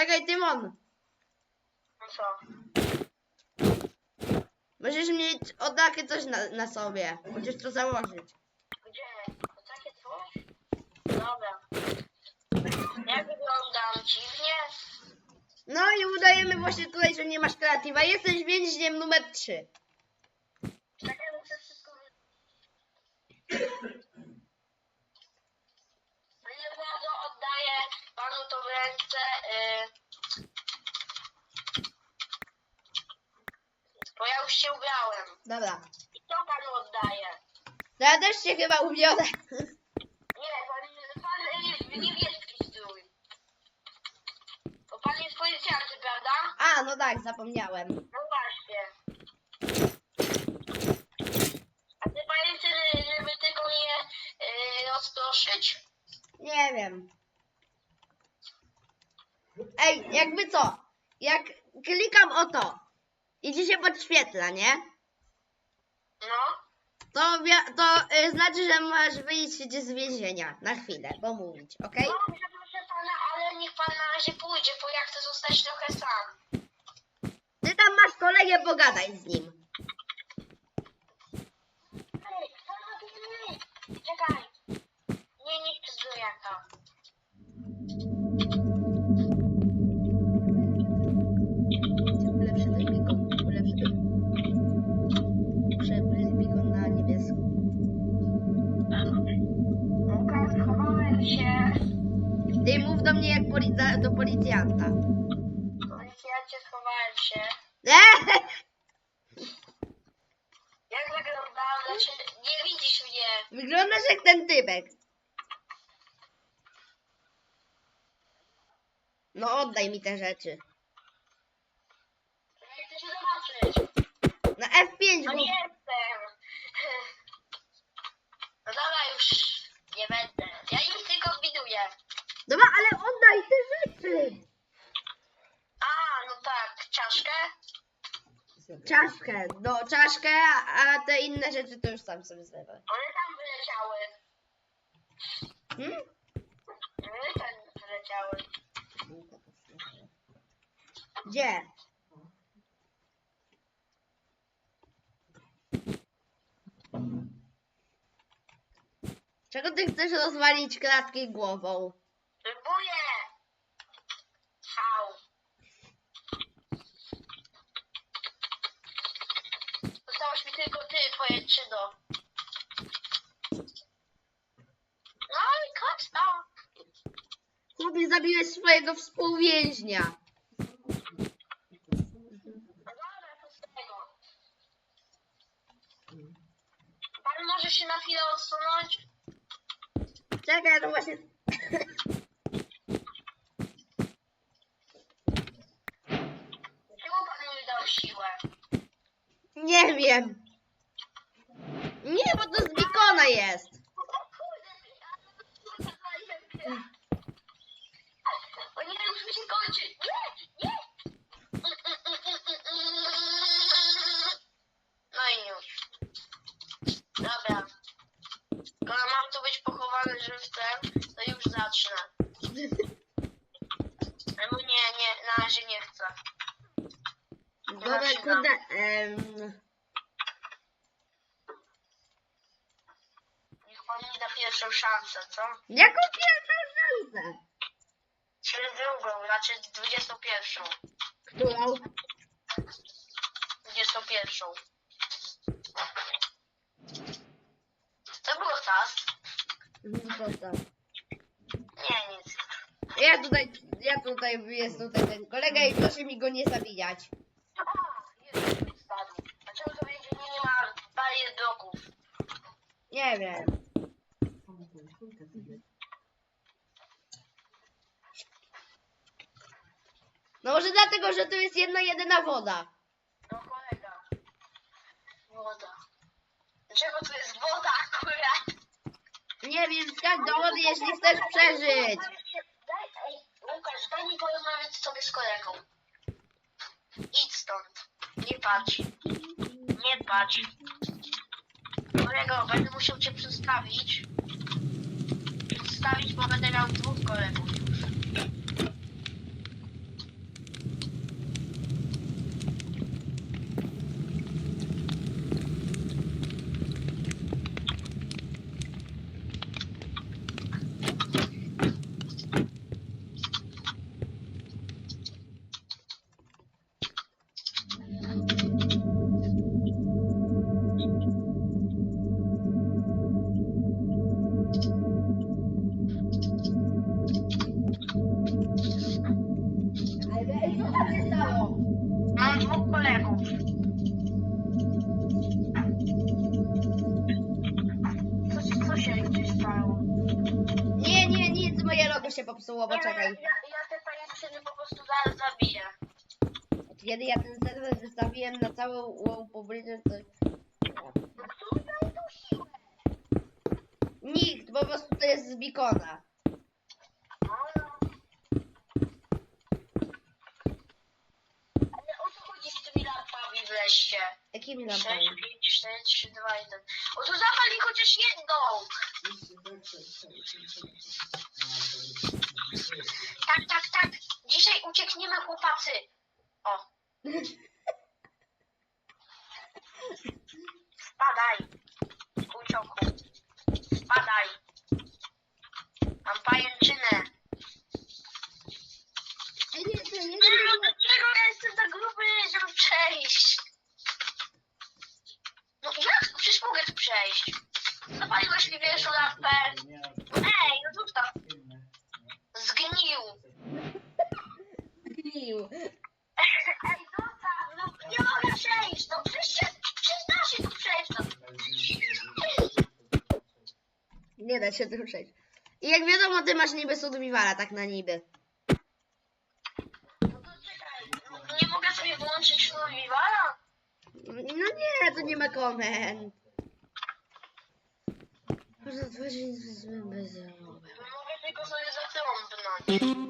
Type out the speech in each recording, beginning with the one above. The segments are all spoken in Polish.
Czekaj, Tymon. No co? Musisz mieć odakę coś na, na sobie. Musisz to założyć. Gdzie? To takie coś? Dobra. Jak wyglądam? Dziwnie? No i udajemy właśnie tutaj, że nie masz kreatywa. Jesteś więźniem numer 3. Czekaj, muszę wszystko... wy- Panie władzo, oddaję panu to w ręce. Y... Bo ja już się ubrałem. Dobra. I to panu oddaję. To ja też się chyba ubiorę. Nie, pan, pan jest w niebieski strój. Bo pan jest policjantem, prawda? A, no tak, zapomniałem. No właśnie. A ty panie żeby tylko mnie yy, rozproszyć? Nie wiem. Ej, jakby co? Jak klikam o to i ci się podświetla, nie? No. To, wia- to y, znaczy, że masz wyjść z więzienia na chwilę, pomówić, okej? Dobrze, proszę pana, ale niech pan na razie pójdzie, bo ja chcę zostać trochę sam. Ty tam masz kolegę, pogadaj z nim. Ej, co robimy? Czekaj. Nie, nie chcę zbrojaka. Ulepszy mów do mnie jak polica- do policjanta. Policjancie, schowałem się. Eee! Jak wyglądam? Znaczy, nie widzisz mnie. Wyglądasz jak ten typek. No oddaj mi te rzeczy. Nie chcę się zobaczyć. Na F5 No nie jestem. No dobra, już nie będę. Ja już tylko widuję. Dobra, ale oddaj te rzeczy. A, no tak, czaszkę? Czaszkę, no czaszkę, a te inne rzeczy to już sam sobie zlewaj. One tam wyleciały. Hmm? One tam wyleciały. Gdzie? Czego ty chcesz rozwalić klatki głową? Próbuję. Hał. Zostałaś mi tylko ty, twoje czyno. No i chodź no. Chłopie, zabiłeś swojego współwięźnia. No dobra, co z tego? Pan może się na chwilę odsunąć? Czekaj, no właśnie... Czemu pan mi dał siłę? Nie bo to z bikona jest. O nie, już mi się kończy. Nie, nie. No i już. Dobra. Skoro mam tu być pochowany żywcem, to już zacznę. No nie, nie, na razie nie chcę. Dobra, kurde... em, Niech pan mi da pierwszą szansę, co? jaką pierwszą szansę? Czy drugą, znaczy 21. Którą? 21. Co było teraz? Postaw. Nie, nic. Ja tutaj, ja tutaj, jest tutaj ten kolega i proszę mi go nie zabijać. A, jest spadł. Dlaczego to więzienie nie ma barier bloków? Nie wiem. Może dlatego, że tu jest jedna jedyna woda. No kolega. Woda. Dlaczego tu jest woda akurat? Nie wiem, skacz do wody, jeśli chcesz przeżyć. Daj, ej, Łukasz, daj mi porozmawiać sobie z kolegą. Idź stąd. Nie patrz. Nie patrz. Kolego, będę musiał cię przedstawić. Przedstawić, bo będę miał dwóch kolegów już. Się popsuło, Nie, poczekaj. Ja, ja te pajęczyny po prostu zaraz zabiję. Od kiedy ja ten serwer wystawiłem na całą publiczność, to... No kto daje tą siłę? Nikt, po prostu to jest z Bikona. No, no. Ale o co chodzi z tymi lampami wreszcie? Jakimi 6, lampami? 5, 4, 3, 2, 1. O to zapal mi chociaż jedną! Tak, tak, tak. Dzisiaj uciekniemy chłopacy. O. Spadaj. Ucioku. Spadaj. Mam pajęczynę. Ej, nie, to nie, Czego, dlaczego ja jestem tak gruby, żeby przejść? No jak? Przecież mogę tu przejść. Zapaliłeś mi pierwszą lampę. Ej, no zostaw. Zgnił. Gnił. Ej, zostaw. No nie mogę przejść. No przecież, przecież da się tu przejść. No. Da się przejść. I jak wiadomo, ty masz niby survivala, tak na niby. No to czekaj. No, nie mogę sobie włączyć survivala? No nie, to nie ma komend. Może otworzyć bezdomowego. No mogę tylko sobie zatrąbnąć.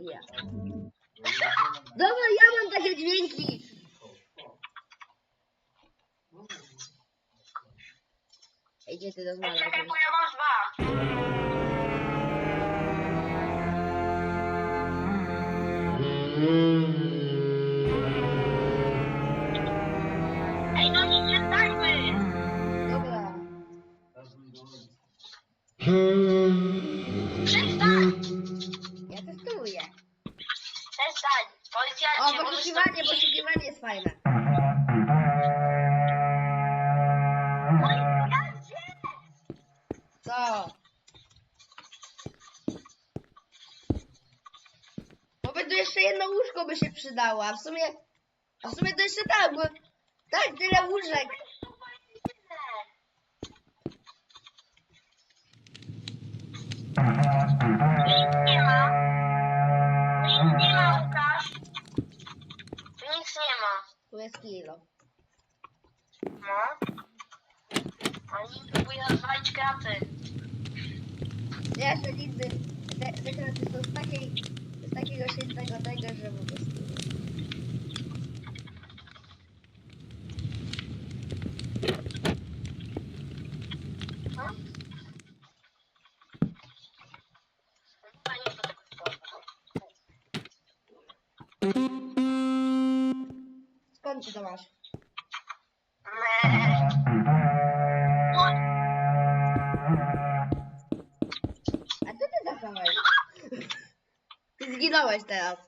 Ja. Dobra, ja mam takie dźwięki. Gdzie ty rozmawiasz? czekaj, bo ja mam dwa. Ej, no nie przestańmy! Dobra. Przestań! Ja testuję. Przestań! O, Policjancie, możesz poszukiwanie, poszukiwanie jest fajne. Bo tu jeszcze jedno łóżko by się przydało, a w sumie... A w sumie to jeszcze tak, bo... Tak, tyle łóżek. Oni próbują rozwalić kraty. Ja jeszcze nigdy... Te, te kraty są z takiej... Z takiego świętego tego, że po prostu... Zginąłeś teraz.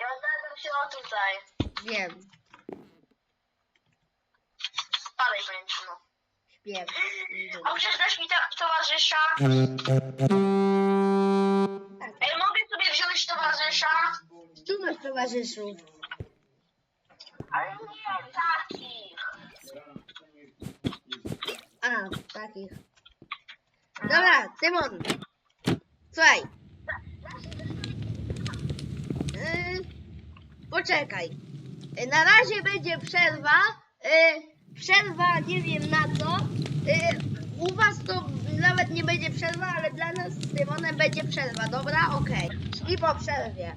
ja znalazłem się o tutaj. Wiem. Spadaj, pajęczyno. Śpiew. Możesz dać mi to- towarzysza? Ej, mogę sobie wziąć towarzysza? Tu masz towarzyszów. Ale nie takich. A, takich. Dobra, Tymon. Słuchaj. Yy, poczekaj. Yy, na razie będzie przerwa. Yy, przerwa nie wiem na co. Yy, u was to nawet nie będzie przerwa, ale dla nas z będzie przerwa. Dobra? Okej. I po przerwie.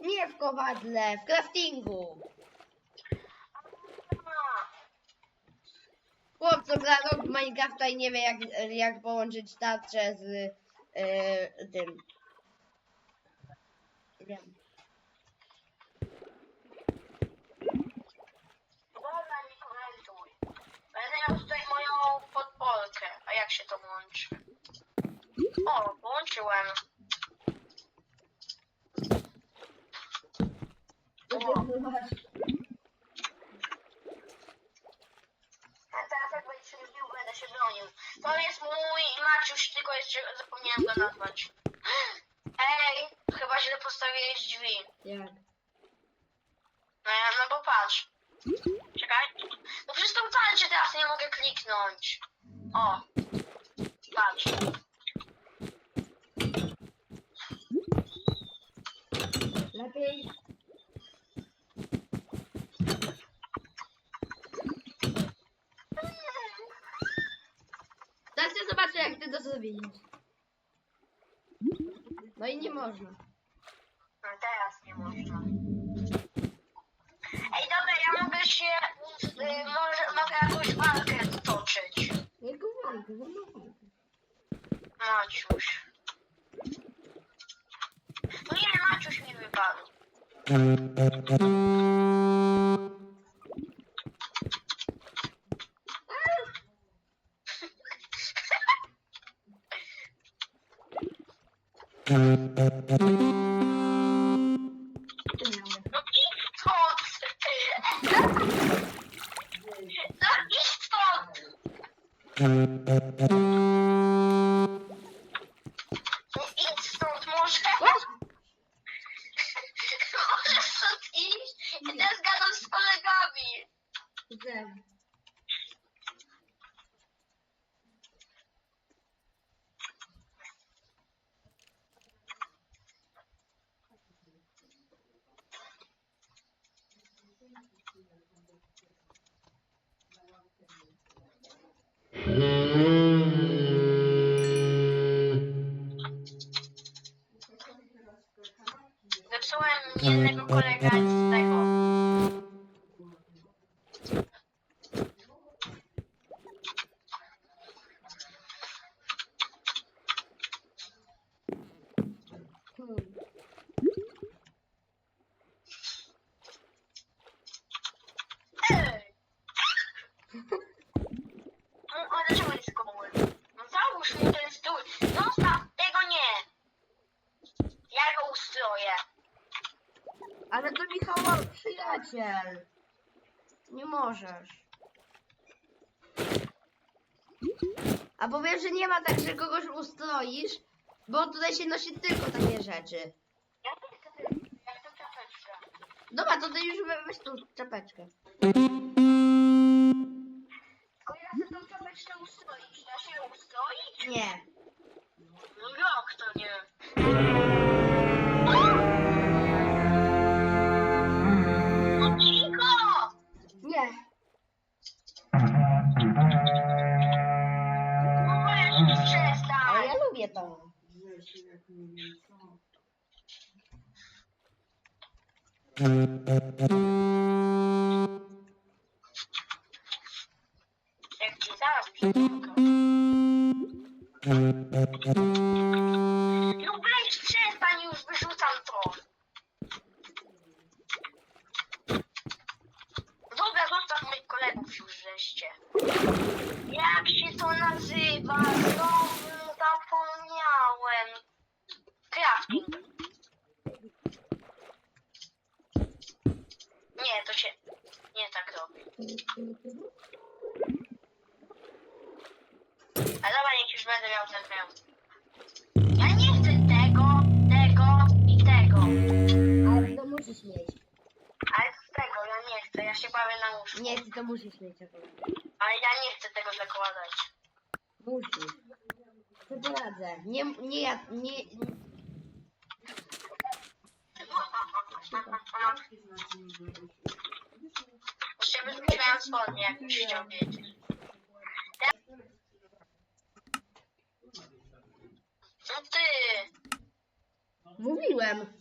Nie w kowadle, w craftingu. A, Chłop, co gra rok w Minecrafta i nie wie jak, jak połączyć tarczę z yy, tym. Wiem. Dobra, nie komentuj. Będę miał tutaj moją podporkę. A jak się to łączy? O, połączyłem. A teraz jak będziesz się bił, będę się bronił. To jest mój Maciuś, tylko jeszcze zapomniałem go nazwać. Ej, chyba źle postawiłeś drzwi. Jak? No, ja, no bo patrz. Czekaj. No przez tą wcale cię teraz nie mogę kliknąć. O. Patrz. Lepiej. Teraz ja zobaczę, No i nie można. No teraz nie można. Ej, dobra, ja mogę się... Y, może, mogę jakąś walkę toczyć. Jaką walkę, żadną walkę. Maciuś. No nie, Maciuś mi wypadł. No idź stąd! No idź stąd! Przyjaciel. Nie możesz. A powiem, że nie ma tak, że kogoś ustroisz, bo tutaj się nosi tylko takie rzeczy. Ja to chcę, ja chcę czapeczkę. Dobra, to ty już we- weź tą czapeczkę. Tylko ja chcę tą czapeczkę ustroić. Da się ją ustroić? Nie. No jak to nie? Jak ci zaraz przypomnę. No weź przestań już, wyrzucam to. Dobra, zostaw moich kolegów już wreszcie. Jak się to nazywa? Znowu zapomniałem. Crafting. Nie, to się nie tak robi. Ale dobra, niech już będę miał ten miał. Ja nie chcę tego, tego i tego. Ale to musisz mieć. Ale z tego ja nie chcę, ja się bawię na łóżku. Nie chcę, to musisz mieć akurat. Ale ja nie chcę tego zakładać. Musisz. To poradzę. Nie, nie ja, nie... Jeszcze bym miał spodnie, jak już chciał wiedzieć. No ty! Mówiłem.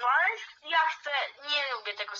No ale ja chcę, nie lubię tego.